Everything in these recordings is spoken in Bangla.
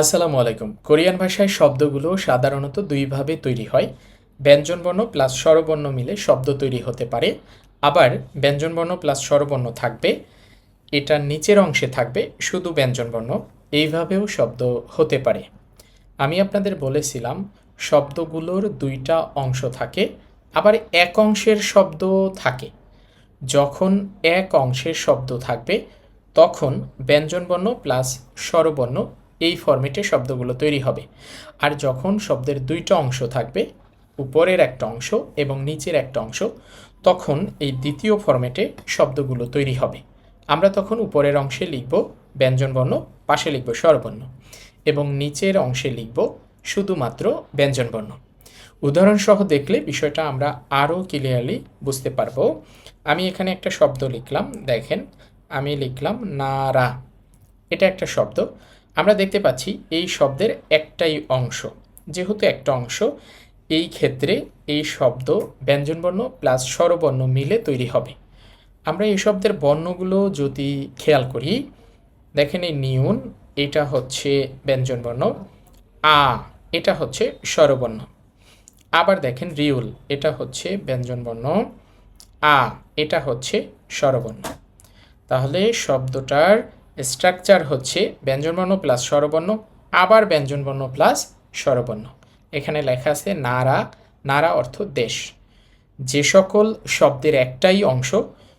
আসসালামু আলাইকুম। কোরিয়ান ভাষায় শব্দগুলো সাধারণত দুইভাবে তৈরি হয়। ব্যঞ্জনবর্ণ প্লাস স্বরবর্ণ মিলে শব্দ তৈরি হতে পারে। আবার ব্যঞ্জনবর্ণ প্লাস স্বরবর্ণ থাকবে। এটার নিচের অংশে থাকবে শুধু ব্যঞ্জনবর্ণ এইভাবেও শব্দ হতে পারে। আমি আপনাদের বলেছিলাম, শব্দগুলোর দুইটা অংশ থাকে, আবার এক অংশের শব্দ থাকে। যখন এক অংশের শব্দ থাকবে, তখন ব্যঞ্জনবর্ণ প্লাস স্বরবর্ণ এই ফরম্যাটে শব্দগুলো তৈরি হবে। আর যখন শব্দের দুইটা অংশ থাকবে, উপরের একটা অংশ এবং নিচের একটা অংশ, তখন এই দ্বিতীয় ফরম্যাটে শব্দগুলো তৈরি হবে। আমরা তখন উপরের অংশে লিখব ব্যঞ্জনবর্ণ পাশে লিখব স্বরবর্ণ এবং নিচের অংশে লিখব শুধুমাত্র ব্যঞ্জনবর্ণ উদাহরণসহ দেখলে বিষয়টা আমরা আরও ক্লিয়ারলি বুঝতে পারব। আমি এখানে একটা শব্দ লিখলাম, দেখেন, আমি লিখলাম নারা। এটা একটা শব্দ। আমরা দেখতে পাচ্ছি এই শব্দের একটাই অংশ। যেহেতু একটা অংশ, এই ক্ষেত্রে এই শব্দ ব্যঞ্জনবর্ণ প্লাস স্বরবর্ণ মিলে তৈরি হবে। আমরা এই শব্দের বর্ণগুলো যদি খেয়াল করি দেখেন এই নিউন, এটা হচ্ছে ব্যঞ্জনবর্ণ। আ, এটা হচ্ছে স্বরবর্ণ। আবার দেখেন রিউল, এটা হচ্ছে ব্যঞ্জনবর্ণ। আ, এটা হচ্ছে স্বরবর্ণ। তাহলে শব্দটার স্ট্রাকচার হচ্ছে ব্যঞ্জনবর্ণ প্লাস স্বরবর্ণ, আবার ব্যঞ্জনবর্ণ প্লাস স্বরবর্ণ। এখানে লেখা আছে নারা নারা অর্থ দেশ। যে সকল শব্দের একটাই অংশ,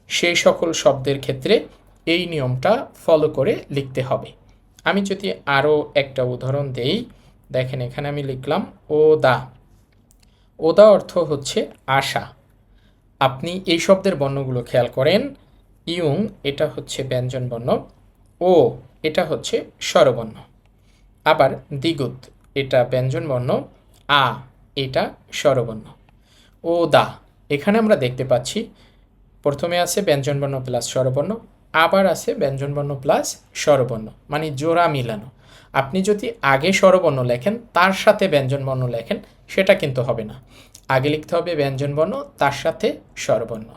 সেই সকল শব্দের ক্ষেত্রে এই নিয়মটা ফলো করে লিখতে হবে। আমি যদি আরও একটা উদাহরণ দেই, দেখেন এখানে আমি লিখলাম ও দা ওদা অর্থ হচ্ছে আশা। আপনি এই শব্দের বর্ণগুলো খেয়াল করেন ইউং এটা হচ্ছে ব্যঞ্জন বর্ণ ও, এটা হচ্ছে স্বরবর্ণ। আবার দ্বিগুত, এটা ব্যঞ্জন বর্ণ আ, এটা স্বরবর্ণ। ও, দা, এখানে আমরা দেখতে পাচ্ছি, প্রথমে আছে ব্যঞ্জনবর্ণ প্লাস স্বরবর্ণ, আবার আছে ব্যঞ্জনবর্ণ প্লাস স্বরবর্ণ মানে জোড়া মিলানো। আপনি যদি আগে স্বরবর্ণ লেখেন, তার সাথে ব্যঞ্জনবর্ণ লেখেন, সেটা কিন্তু হবে না। আগে লিখতে হবে ব্যঞ্জনবর্ণ, তার সাথে স্বরবর্ণ।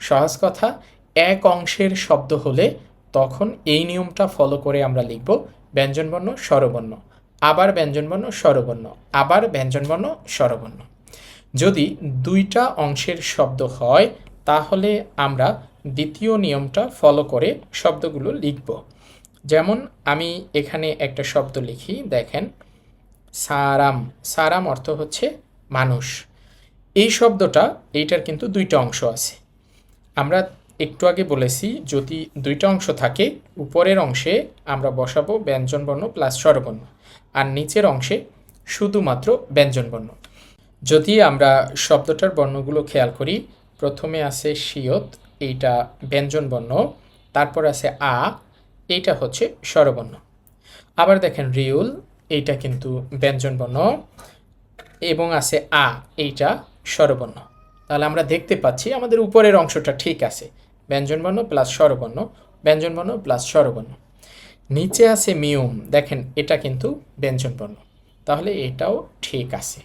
সহজ কথা, এক অংশের শব্দ হলে তখন এই নিয়মটা ফলো করে আমরা লিখব ব্যঞ্জনবর্ণ, স্বরবর্ণ। আবার ব্যঞ্জনবর্ণ, স্বরবর্ণ। আবার ব্যঞ্জনবর্ণ, স্বরবর্ণ। যদি দুইটা অংশের শব্দ হয়, তাহলে আমরা দ্বিতীয় নিয়মটা ফলো করে শব্দগুলো লিখব। যেমন আমি এখানে একটা শব্দ লিখি, দেখেন, সারাম। সারাম অর্থ হচ্ছে মানুষ। এই শব্দটা, এইটার কিন্তু দুইটা অংশ আছে। আমরা একটু আগে বলেছি, যদি দুইটা অংশ থাকে, উপরের অংশে আমরা বসাবো ব্যঞ্জনবর্ণ প্লাস স্বরবর্ণ, আর নিচের অংশে শুধুমাত্র ব্যঞ্জনবর্ণ যদি আমরা শব্দটার বর্ণগুলো খেয়াল করি, প্রথমে আছে শিয়ত এইটা ব্যঞ্জনবর্ণ তারপর আছে আ, এইটা হচ্ছে স্বরবর্ণ। আবার দেখেন রিউল, এইটা কিন্তু ব্যঞ্জনবর্ণ এবং আছে আ, এইটা স্বরবর্ণ। তাহলে আমরা দেখতে পাচ্ছি আমাদের উপরের অংশটা ঠিক আছে। ব্যঞ্জনবর্ণ প্লাস স্বরবর্ণ, ব্যঞ্জনবর্ণ প্লাস স্বরবর্ণ। নিচে আছে মিউম, দেখেন এটা কিন্তু ব্যঞ্জনবর্ণ। তাহলে এটাও ঠিক আছে।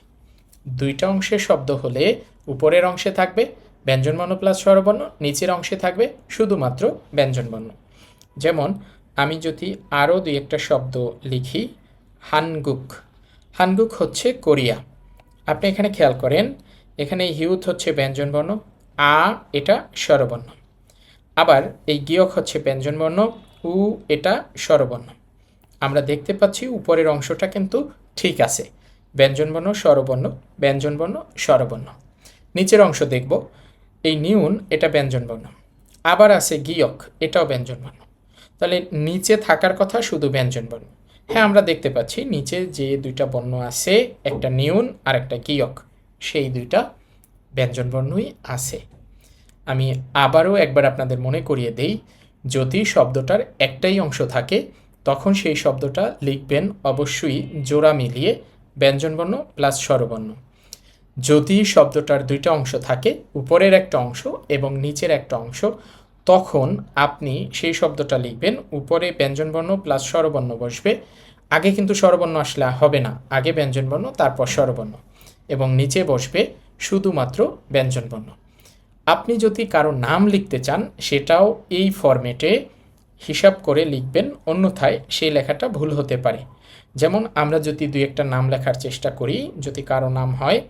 দুইটা অংশের শব্দ হলে উপরের অংশে থাকবে ব্যঞ্জনবর্ণ প্লাস স্বরবর্ণ, নিচের অংশে থাকবে শুধুমাত্র ব্যঞ্জনবর্ণ। যেমন, আমি যদি আরও দুই একটা শব্দ লিখি, হানগুক। হানগুক হচ্ছে কোরিয়া। আপনি এখানে খেয়াল করেন, এখানে হিউথ হচ্ছে ব্যঞ্জনবর্ণ, আ এটা স্বরবর্ণ। আবার এই গিয়ক হচ্ছে ব্যঞ্জনবর্ণ উ এটা স্বরবর্ণ। আমরা দেখতে পাচ্ছি উপরের অংশটা কিন্তু ঠিক আছে। ব্যঞ্জনবর্ণ স্বরবর্ণ ব্যঞ্জনবর্ণ স্বরবর্ণ। নিচের অংশ দেখব। এই নিউন এটা ব্যঞ্জনবর্ণ আবার আছে গিয়ক, এটাও ব্যঞ্জনবর্ণ তাহলে নিচে থাকার কথা শুধু ব্যঞ্জনবর্ণ হ্যাঁ আমরা দেখতে পাচ্ছি নিচে যে দুইটা বর্ণ আছে, একটা নিউন আর একটা গিয়ক, সেই দুইটা ব্যঞ্জনবর্ণই আছে। আমি আবারও একবার আপনাদের মনে করিয়ে দেই, যদি শব্দটার একটাই অংশ থাকে, তখন সেই শব্দটা লিখবেন অবশ্যই জোড়া মিলিয়ে ব্যঞ্জনবর্ণ প্লাস স্বরবর্ণ। যদি শব্দটার দুইটা অংশ থাকে, উপরের একটা অংশ এবং নিচের একটা অংশ, তখন আপনি সেই শব্দটা লিখবেন, উপরে ব্যঞ্জনবর্ণ প্লাস স্বরবর্ণ বসবে, আগে কিন্তু স্বরবর্ণ আসলে হবে না, আগে ব্যঞ্জনবর্ণ, তারপর স্বরবর্ণ এবং নিচে বসবে শুধুমাত্র ব্যঞ্জনবর্ণ। আপনি যদি কারও নাম লিখতে চান, সেটাও এই ফরম্যাটে হিসাব করে লিখবেন, অন্যথায় সেই লেখাটা ভুল হতে পারে। যেমন আমরা যদি দুই একটা নাম লেখার চেষ্টা করি, যদি কারও নাম হয়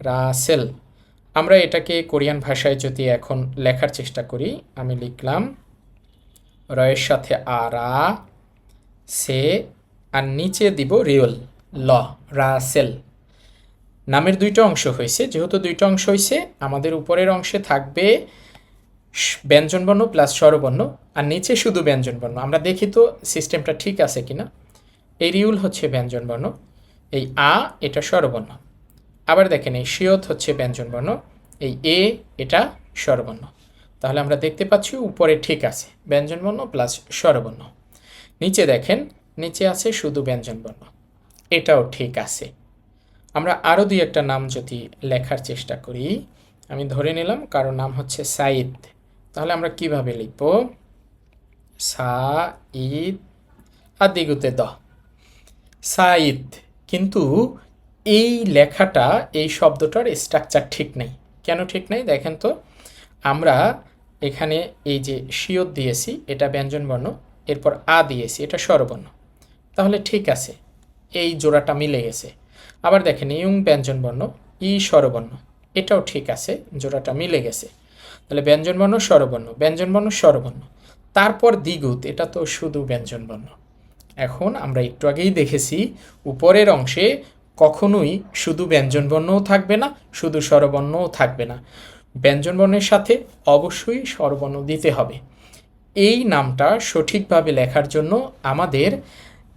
রাসেল, আমরা এটাকে কোরিয়ান ভাষায় যদি এখন লেখার চেষ্টা করি, আমি লিখলাম, রয়ের সাথে আরা সে, আর নিচে দিব রিওল, ল, রাসেল। নামের দুইটা অংশ হয়েছে। যেহেতু দুইটা অংশ হয়েছে, আমাদের উপরের অংশে থাকবে ব্যঞ্জনবর্ণ প্লাস স্বরবর্ণ, আর নিচে শুধু ব্যঞ্জনবর্ণ আমরা দেখি তো সিস্টেমটা ঠিক আছে কিনা। এই রিউল হচ্ছে ব্যঞ্জনবর্ণ এই আ এটা স্বরবর্ণ। আবার দেখেন, এই শিয়ত হচ্ছে ব্যঞ্জনবর্ণ এই এ এটা স্বরবর্ণ। তাহলে আমরা দেখতে পাচ্ছি উপরে ঠিক আছে ব্যঞ্জনবর্ণ প্লাস স্বরবর্ণ। নিচে দেখেন, নিচে আছে শুধু ব্যঞ্জনবর্ণ এটাও ঠিক আছে। আমরা আরও দুই একটা নাম যদি লেখার চেষ্টা করি, আমি ধরে নিলাম কারও নাম হচ্ছে সাইদ। তাহলে আমরা কীভাবে লিখব? সা ঈদ আর দিগুতে দ। সাইদ কিন্তু এই লেখাটা, এই শব্দটার স্ট্রাকচার ঠিক নেই। কেন ঠিক নেই? দেখেন তো, আমরা এখানে এই যে শিওর দিয়েছি, এটা ব্যঞ্জনবর্ণ এরপর আ দিয়েছি, এটা স্বরবর্ণ। তাহলে ঠিক আছে, এই জোড়াটা মিলে গেছে। আবার দেখেন ইউং ব্যঞ্জনবর্ণ ই স্বরবর্ণ। এটাও ঠিক আছে, জোড়াটা মিলে গেছে। তাহলে ব্যঞ্জনবর্ণ স্বরবর্ণ। ব্যঞ্জনবর্ণ স্বরবর্ণ। তারপর দ্বিগুত, এটা তো শুধু ব্যঞ্জনবর্ণ এখন আমরা একটু আগেই দেখেছি, উপরের অংশে কখনোই শুধু ব্যঞ্জনবর্ণও থাকবে না, শুধু স্বরবর্ণও থাকবে না। ব্যঞ্জনবর্ণের সাথে অবশ্যই স্বরবর্ণ দিতে হবে। এই নামটা সঠিকভাবে লেখার জন্য আমাদের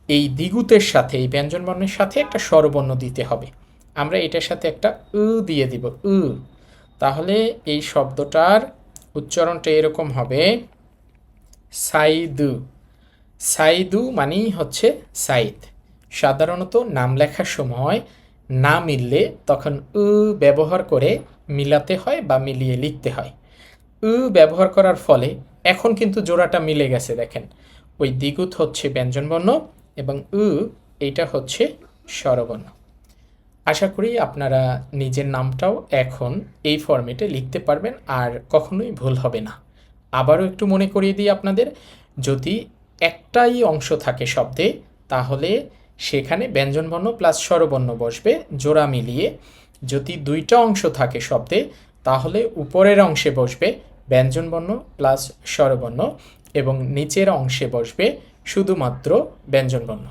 এই দ্বিগুতের সাথে, এই ব্যঞ্জনবর্ণের সাথে একটা স্বরবর্ণ দিতে হবে। আমরা এটার সাথে একটা উ দিয়ে দিব, উ। তাহলে এই শব্দটার উচ্চারণটা এরকম হবে, সাইদু। সাইদু মানেই হচ্ছে সাইদ। সাধারণত নাম লেখার সময় না মিললে তখন উ ব্যবহার করে মিলাতে হয় বা মিলিয়ে লিখতে হয়। উ ব্যবহার করার ফলে এখন কিন্তু জোড়াটা মিলে গেছে, দেখেন। ওই দ্বিগুত হচ্ছে ব্যঞ্জনবর্ণ এবং উ এইটা হচ্ছে স্বরবর্ণ আশা করি আপনারা নিজের নামটাও এখন এই ফরম্যাটে লিখতে পারবেন আর কখনোই ভুল হবে না। আবারও একটু মনে করিয়ে দিই আপনাদের, যদি একটাই অংশ থাকে শব্দে, তাহলে সেখানে ব্যঞ্জনবর্ণ প্লাস স্বরবর্ণ বসবে, জোড়া মিলিয়ে। যদি দুইটা অংশ থাকে শব্দে, তাহলে উপরের অংশে বসবে ব্যঞ্জনবর্ণ প্লাস স্বরবর্ণ এবং নিচের অংশে বসবে শুধুমাত্র ব্যঞ্জনবর্ণ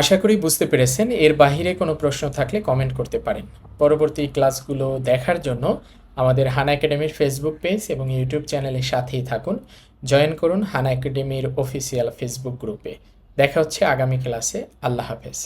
আশা করি বুঝতে পেরেছেন, এর বাহিরে কোনো প্রশ্ন থাকলে কমেন্ট করতে পারেন। পরবর্তী ক্লাসগুলো দেখার জন্য আমাদের হানা একাডেমির ফেসবুক পেজ এবং ইউটিউব চ্যানেলের সাথেই থাকুন। জয়েন করুন হানা একাডেমির অফিসিয়াল ফেসবুক গ্রুপে দেখা হচ্ছে আগামী ক্লাসে আল্লাহ হাফেজ।